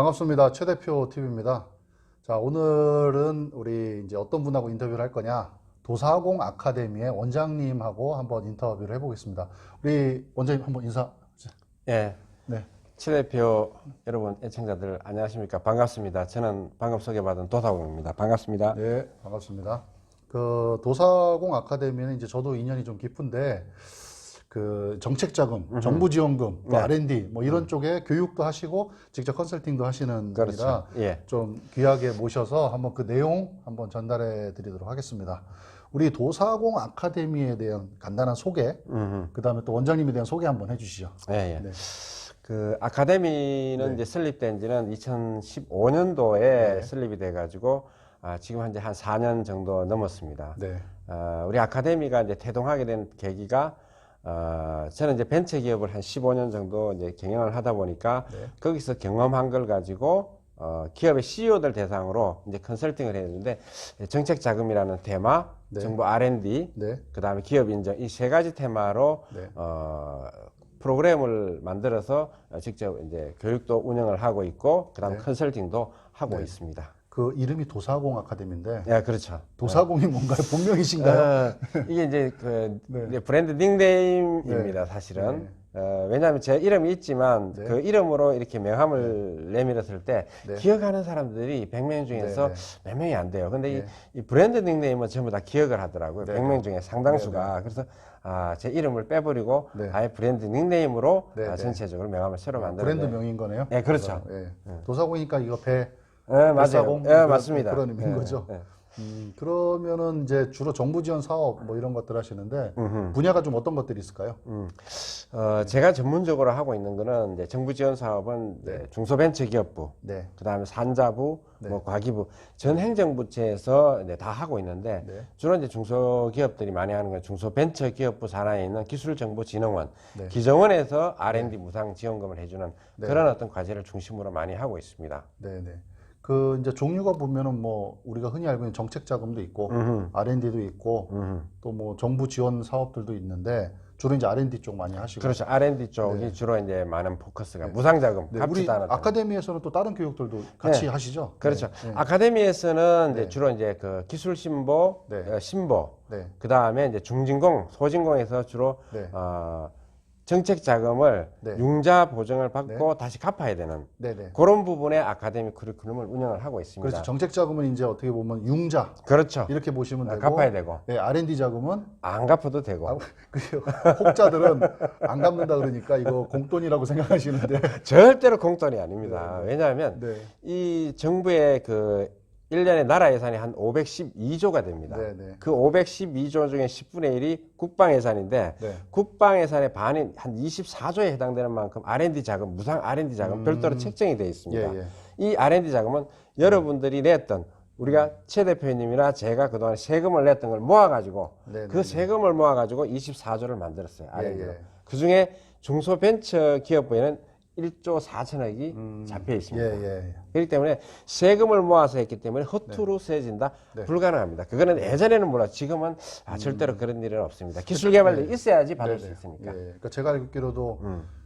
반갑습니다. 최 대표 TV입니다. 자, 오늘은 우리 이제 어떤 분하고 인터뷰를 할 거냐? 도사공 아카데미의 원장님하고 한번 인터뷰를 해보겠습니다. 우리 원장님 한번 인사. 예, 네. 최 대표 여러분 애청자들 안녕하십니까 반갑습니다. 저는 방금 소개받은 도사공입니다. 반갑습니다. 네, 반갑습니다. 그 도사공 아카데미는 이제 저도 인연이 좀 깊은데 그 정책 자금, 정부 지원금, 또 네. R&D 뭐 이런 쪽에 교육도 하시고 직접 컨설팅도 하시는 분이라 그렇죠. 예, 좀 귀하게 모셔서 한번 그 내용 한번 전달해 드리도록 하겠습니다. 우리 도사공 아카데미에 대한 간단한 소개, 음, 그 다음에 또 원장님에 대한 소개 한번 해주시죠. 예, 예. 네. 그 아카데미는 이제 설립된 지는 2015년도에 네. 설립이 돼가지고 아, 지금 현재 한 4년 정도 넘었습니다. 네, 아, 우리 아카데미가 이제 태동하게 된 계기가 어, 저는 이제 벤처 기업을 한 15년 정도 이제 경영을 하다 보니까 네. 거기서 경험한 걸 가지고 어, 기업의 CEO들 대상으로 이제 컨설팅을 했는데 정책 자금이라는 테마, 네. 정부 R&D, 네, 그 다음에 기업 인정 이 세 가지 테마로 네. 어, 프로그램을 만들어서 어, 직접 이제 교육도 운영을 하고 있고 그 다음에 네. 컨설팅도 하고 네. 있습니다. 그 이름이 도사공 아카데미인데 예, 그렇죠. 도사공이 뭔가요? 본명이신가요? 어, 이게 이제 그 네. 이제 브랜드 닉네임입니다, 사실은. 어, 왜냐하면 제 이름이 있지만 네. 그 이름으로 이렇게 명함을 내밀었을 때 네. 기억하는 사람들이 100명 중에서 네, 몇 명이 안 돼요. 근데 네. 이, 이 브랜드 닉네임은 전부 다 기억을 하더라고요. 네, 100명 중에 상당수가. 그래서 아, 제 이름을 빼버리고 네. 아예 브랜드 닉네임으로 네, 아, 네. 전체적으로 명함을 새로 만들었는데. 브랜드 명인 거네요. 예, 그렇죠. 예. 도사공이니까 이거 배 예, 맞아요. 예, 맞습니다. 그런 의미인 예, 거죠. 예. 음, 그러면은 이제 주로 정부 지원 사업 뭐 이런 것들 하시는데 음흠. 분야가 좀 어떤 것들이 있을까요? 음, 어, 제가 전문적으로 하고 있는 거는 이제 정부 지원 사업은 이제 중소벤처기업부, 네, 그 다음에 산자부, 네. 뭐 과기부, 전 행정부처에서 이제 다 하고 있는데 네. 주로 이제 중소기업들이 많이 하는 건 중소벤처기업부 산하에 있는 기술정보진흥원, 네. 기정원에서 R&D 무상 지원금을 해주는 네. 그런 어떤 과제를 중심으로 많이 하고 있습니다. 네, 네. 그 이제 종류가 보면은 뭐 우리가 흔히 알고 있는 정책 자금도 있고 음흠. R&D도 있고 음흠. 또 뭐 정부 지원 사업들도 있는데 주로 이제 R&D 쪽 많이 하시고 그렇죠. R&D 쪽이 주로 이제 많은 포커스가 무상 자금, 네, 우리 하는 아카데미에서는 또 다른 교육들도 같이 하시죠? 그렇죠. 네, 네. 아카데미에서는 네. 이제 주로 이제 그 기술 신보, 네. 어, 신보, 네, 그 다음에 이제 중진공, 소진공에서 주로 네. 어, 정책 자금을 네. 융자 보증을 받고 다시 갚아야 되는 네, 네. 그런 부분에 아카데미 커리큘럼을 운영을 하고 있습니다. 그렇죠. 정책 자금은 이제 어떻게 보면 융자 그렇죠. 이렇게 보시면 아, 되고 갚아야 되고 네, R&D 자금은 안 갚아도 되고 아, 그 혹자들은 안 갚는다 그러니까 이거 공돈이라고 생각하시는데 절대로 공돈이 아닙니다. 왜냐하면 네, 이 정부의 그 1년에 나라 예산이 한 512조가 됩니다. 네, 네. 그 512조 중에 10분의 1이 국방 예산인데 네. 국방 예산의 반인 한 24조에 해당되는 만큼 R&D 자금, 무상 R&D 자금 별도로 책정이 되어 있습니다. 음. 예, 예. 이 R&D 자금은 여러분들이 냈던 우리가 최 대표님이나 제가 그동안 세금을 냈던 걸 모아가지고 네, 네, 그 세금을 모아가지고 24조를 만들었어요. R&D로. 예. 그 중에 중소벤처기업부에는 1조 4천억이 잡혀 있습니다. 예, 예. 그렇기 때문에 세금을 모아서 했기 때문에 허투루 쓰여진다 네. 불가능합니다. 그거는 예전에는 몰라 지금은 아, 절대로 그런 일은 없습니다. 기술 개발도 있어야지 받을 수 음. 네네. 있으니까. 예, 그러니까 제가 알기로도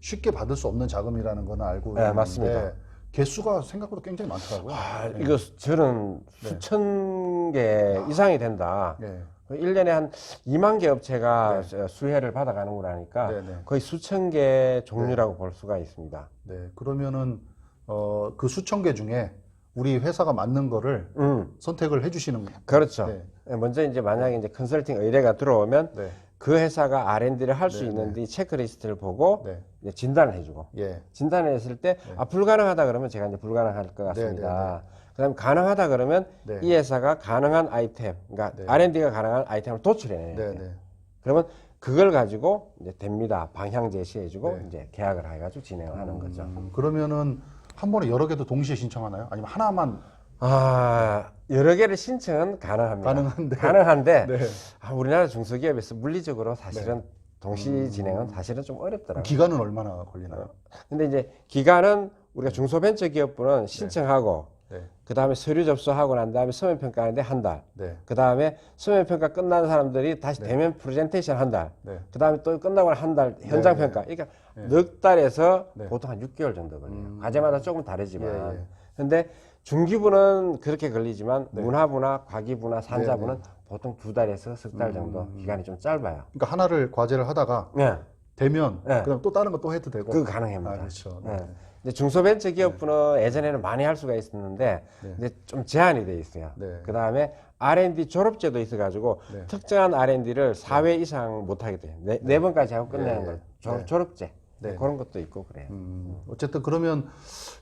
쉽게 받을 수 없는 자금이라는 거는 알고 네, 있는데 맞습니다. 개수가 생각보다 굉장히 많더라고요. 아, 이거 저는 수천 개 이상이 된다. 네. 그 1년에 한 2만 개 업체가 수혜를 받아가는 거라니까 네, 네. 거의 수천 개 종류라고 볼 수가 있습니다. 네, 그러면은 어, 그 수천 개 중에 우리 회사가 맞는 거를 음, 선택을 해주시는 그렇죠. 네. 먼저 이제 만약에 이제 컨설팅 의뢰가 들어오면 네, 그 회사가 R&D를 할수 네, 있는지 체크리스트를 보고 네, 진단을 해주고 예, 진단을 했을 때 아, 불가능하다 그러면 제가 이제 불가능할 것 같습니다. 그다음 가능하다 그러면 네. 이 회사가 가능한 아이템, 그러니까 네. R&D가 가능한 아이템을 도출해내야 돼요. 네, 네. 그러면 그걸 가지고 이제 됩니다. 방향 제시해주고 네. 이제 계약을 해가지고 진행하는 거죠. 음, 그러면은 한 번에 여러 개도 동시에 신청하나요? 아니면 하나만 아 여러 개를 신청은 가능합니다. 가능한데. 가능한데 네. 아, 우리나라 중소기업에서 물리적으로 사실은 음. 동시 진행은 사실은 좀 어렵더라고요. 기간은 얼마나 걸리나요? 근데 이제 기간은 우리가 중소벤처기업부는 신청하고 네. 그 다음에 서류 접수하고 난 다음에 서면 평가하는데 한 달. 네. 그 다음에 서면 평가 끝난 사람들이 다시 대면 프레젠테이션 한 달. 네. 그 다음에 또 끝나고 한 달 현장 네, 평가. 그러니까 넉 달에서 네. 음. 보통 한 6개월 정도 걸려요. 과제마다 조금 다르지만. 예, 예. 근데 중기부는 그렇게 걸리지만 네. 문화부나 과기부나 산자부는 보통 두 달에서 석 달 정도 음. 기간이 좀 짧아요. 그러니까 하나를 과제를 하다가 네. 되면 네. 그럼 또 다른 거 또 해도 되고. 그거 가능합니다. 아, 그렇죠. 네. 근데 중소벤처기업부는 예전에는 많이 할 수가 있었는데 이제 좀 제한이 돼 있어요. 네. 그 다음에 R&D 졸업제도 있어가지고 네. 특정한 R&D를 4회 이상 못 하게 돼요. 네, 네 번까지 하고 끝내는 예, 거 예. 졸, 네. 졸업제 네. 그런 것도 있고 그래요. 음, 어쨌든 그러면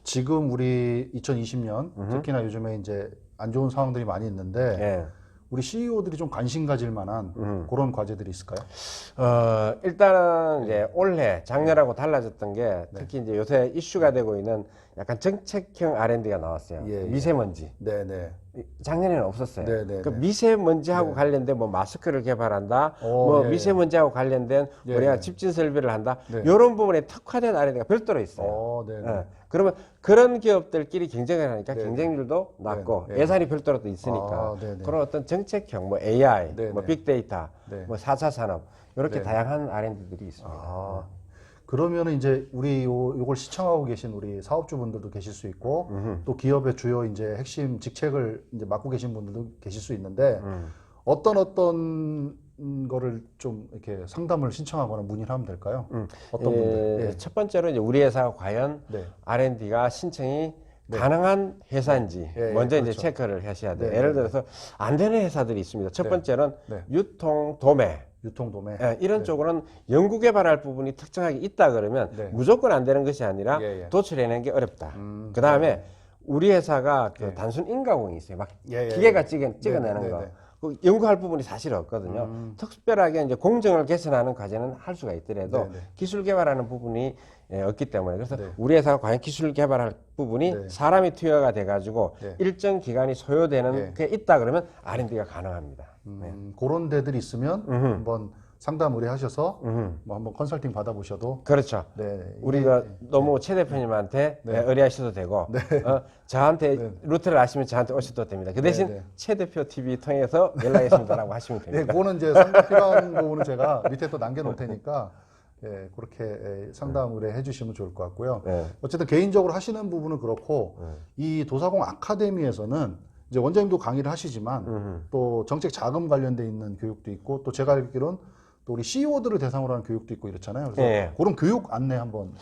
지금 우리 2020년 특히나 요즘에 이제 안 좋은 상황들이 많이 있는데 예. 우리 CEO들이 좀 관심 가질 만한 음. 그런 과제들이 있을까요? 어, 일단은 이제 올해 작년하고 달라졌던 게 특히 이제 요새 이슈가 되고 있는 약간 정책형 R&D가 나왔어요. 예, 예. 미세먼지. 네, 네. 이- 작년에는 없었어요. 네, 네, 그 네. 미세먼지하고 관련된 뭐 마스크를 개발한다, 오, 뭐 예, 미세먼지하고 관련된 예, 우리가 예. 집진 설비를 한다. 네. 이런 부분에 특화된 R&D가 별도로 있어요. 어, 네, 네. 예. 그러면 그런 기업들끼리 경쟁을 하니까 네, 경쟁률도 낮고 네, 네. 예산이 별도로 또 있으니까 아, 네, 네. 그런 어떤 정책형 뭐 AI, 네, 뭐 네. 빅데이터, 네. 뭐 4차 산업 이렇게 네. 다양한 R&D들이 있습니다. 아, 그러면은 이제 우리 요, 요걸 시청하고 계신 우리 사업주분들도 계실 수 있고 또 기업의 주요 이제 핵심 직책을 이제 맡고 계신 분들도 계실 수 있는데 음. 어떤 어떤 음, 거를 좀 이렇게 상담을 신청하거나 문의를 하면 될까요? 어떤 예, 분들? 첫 번째로 이제 우리 회사가 과연 네. R&D가 신청이 가능한 회사인지 예, 예, 먼저 이제 그렇죠. 체크를 하셔야 돼요. 네, 예를 네, 들어서 안 되는 회사들이 있습니다. 첫 네. 번째는 네. 유통 도매 유통 도매. 예, 이런 쪽으로는 연구 개발할 부분이 특정하게 있다 그러면 네. 무조건 안 되는 것이 아니라 예, 예. 도출해내는 게 어렵다. 음, 그 다음에 우리 회사가 그 예. 단순 인가공이 있어요. 막 예, 예, 기계가 예. 찍어, 찍어내는 네, 거. 네, 네. 그 연구할 부분이 사실 없거든요. 음. 특별하게 이제 공정을 개선하는 과제는 할 수가 있더라도 네, 네. 기술 개발하는 부분이 예, 없기 때문에 그래서 네. 우리 회사가 과연 기술 개발할 부분이 네. 사람이 투여가 돼가지고 네. 일정 기간이 소요되는 네. 게 있다 그러면 R&D가 가능합니다. 음, 그런 데들이 있으면. 한번 상담 의뢰하셔서. 뭐 한번 컨설팅 받아보셔도 그렇죠. 네. 우리가 너무 최 대표님한테 네. 예, 의뢰하셔도 되고 어, 저한테 루트를 아시면 저한테 오셔도 됩니다. 그 대신 네, 네. 최 대표 TV 통해서 연락했습니다라고 하시면 네, 됩니다. 그거는 이제 상담 필요한 부분은 제가 밑에 또 남겨놓을 테니까 예, 그렇게 예, 상담 의뢰해 주시면 좋을 것 같고요. 네. 어쨌든 개인적으로 하시는 부분은 그렇고 이 도사공 아카데미에서는 이제 원장님도 강의를 하시지만 또 정책 자금 관련돼 있는 교육도 있고 또 제가 알기로는 또 우리 CEO들을 대상으로 하는 교육도 있고 이렇잖아요. 그래서 예. 그런 교육 안내 한번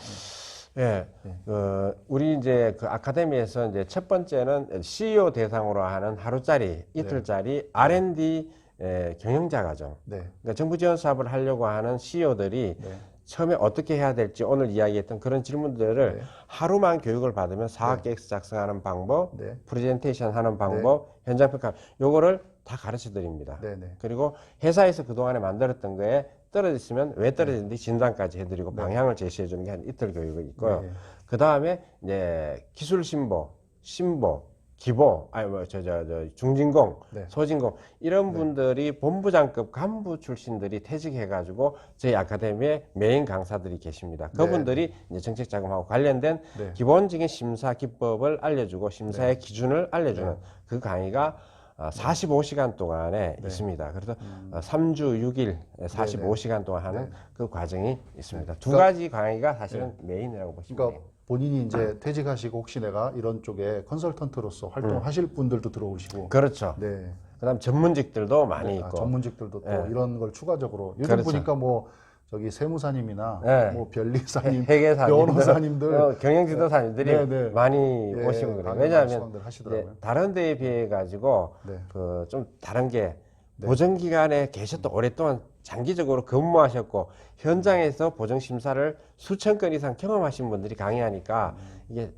예, 어, 우리 이제 그 아카데미에서 이제 첫 번째는 CEO 대상으로 하는 하루짜리, 이틀짜리 R&D 에, 경영자 과정. 네. 그러니까 정부 지원 사업을 하려고 하는 CEO들이 네. 처음에 어떻게 해야 될지 오늘 이야기했던 그런 질문들을 네. 하루만 교육을 받으면 사업 계획서 작성하는 방법, 네. 프레젠테이션 하는 방법, 현장 평가 요거를 다 가르쳐 드립니다. 네, 네. 그리고 회사에서 그동안에 만들었던 거에 떨어졌으면 왜 떨어졌는지 진단까지 해드리고 방향을 제시해 주는 게 한 이틀 교육이 있고요. 네. 그 다음에 이제 기술 신보, 신보, 기보, 아니 뭐저 저 저 중진공, 네. 소진공 이런 분들이 본부장급 간부 출신들이 퇴직해가지고 저희 아카데미에 메인 강사들이 계십니다. 그분들이 이제 정책 자금하고 관련된 네. 기본적인 심사 기법을 알려주고 심사의 기준을 알려주는 네. 그 강의가 어, 45시간 동안에 있습니다. 그래서 어, 3주 6일 45시간 동안 하는 그 과정이 있습니다. 두 가지 강의가 사실은 메인이라고 보시면. 그러니까 본인이 이제 퇴직하시고 혹시 내가 이런 쪽에 컨설턴트로서 활동을 하실 분들도 들어오시고 그렇죠. 네. 그다음 전문직들도 많이 아, 있고 전문직들도 또 네. 이런 걸 추가적으로 요즘 그렇죠. 보니까 뭐 저기 세무사님이나 네. 뭐 변리사님, 회계사님, 변호사님들 어, 경영지도사님들이 네, 네. 많이 예, 오시고 그래요. 강연 왜냐하면 하시더라고요. 이제 다른 데에 비해 가지고 네. 그 좀 다른 게 보정 기간에 계셨던 오랫동안 장기적으로 근무하셨고 현장에서 보정 심사를 수천 건 이상 경험하신 분들이 강의하니까 이게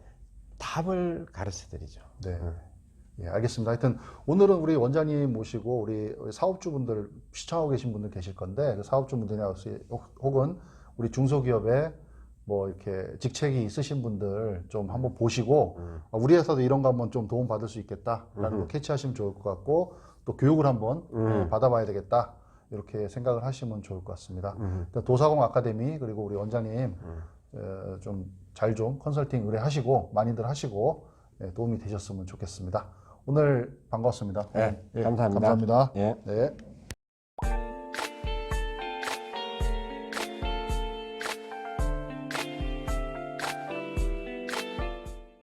답을 가르쳐 드리죠. 네. 예, 알겠습니다. 하여튼 오늘은 우리 원장님 모시고 우리 사업주분들 시청하고 계신 분들 계실 건데 그 사업주분들이나 혹은 우리 중소기업에 뭐 이렇게 직책이 있으신 분들 좀 한번 보시고 아, 우리 회사도 이런 거 한번 좀 도움 받을 수 있겠다라는 거 캐치하시면 좋을 것 같고 또 교육을 한번 어, 받아봐야 되겠다 이렇게 생각을 하시면 좋을 것 같습니다. 일단 도사공 아카데미 그리고 우리 원장님 어, 좀잘좀 컨설팅 의뢰하시고 많이들 하시고 예, 도움이 되셨으면 좋겠습니다. 오늘 반가웠습니다. 네, 예, 감사합니다. 감사합니다. 예. 네.